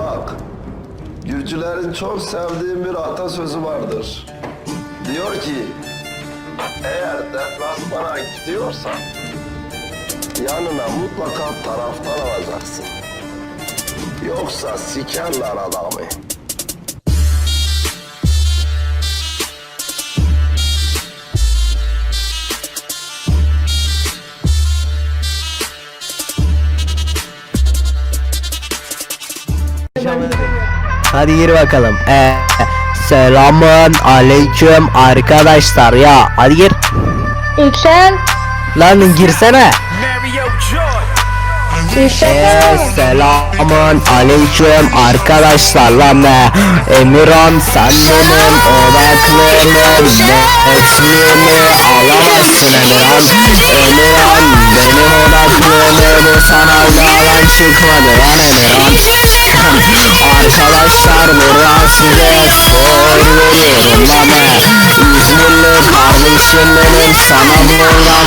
bak. Gürcülerin çok sevdiğim bir atasözü vardır. Diyor ki, eğer deplasmana gidiyorsan yanına mutlaka taraftar alacaksın. Yoksa sikerler adamı. Hadi gir bakalım. Ee, selamın aleyküm arkadaşlar ya. Hadi gir. Yüksel. Lan girsene. Ee, selamın aleyküm arkadaşlar lan be. Emirhan sen benim odaklımın resmini alamazsın çıkmadı lan Emirhan. Arkadaşlar buradan size soy veriyorum be. İzmirli kardeşim benim sana buradan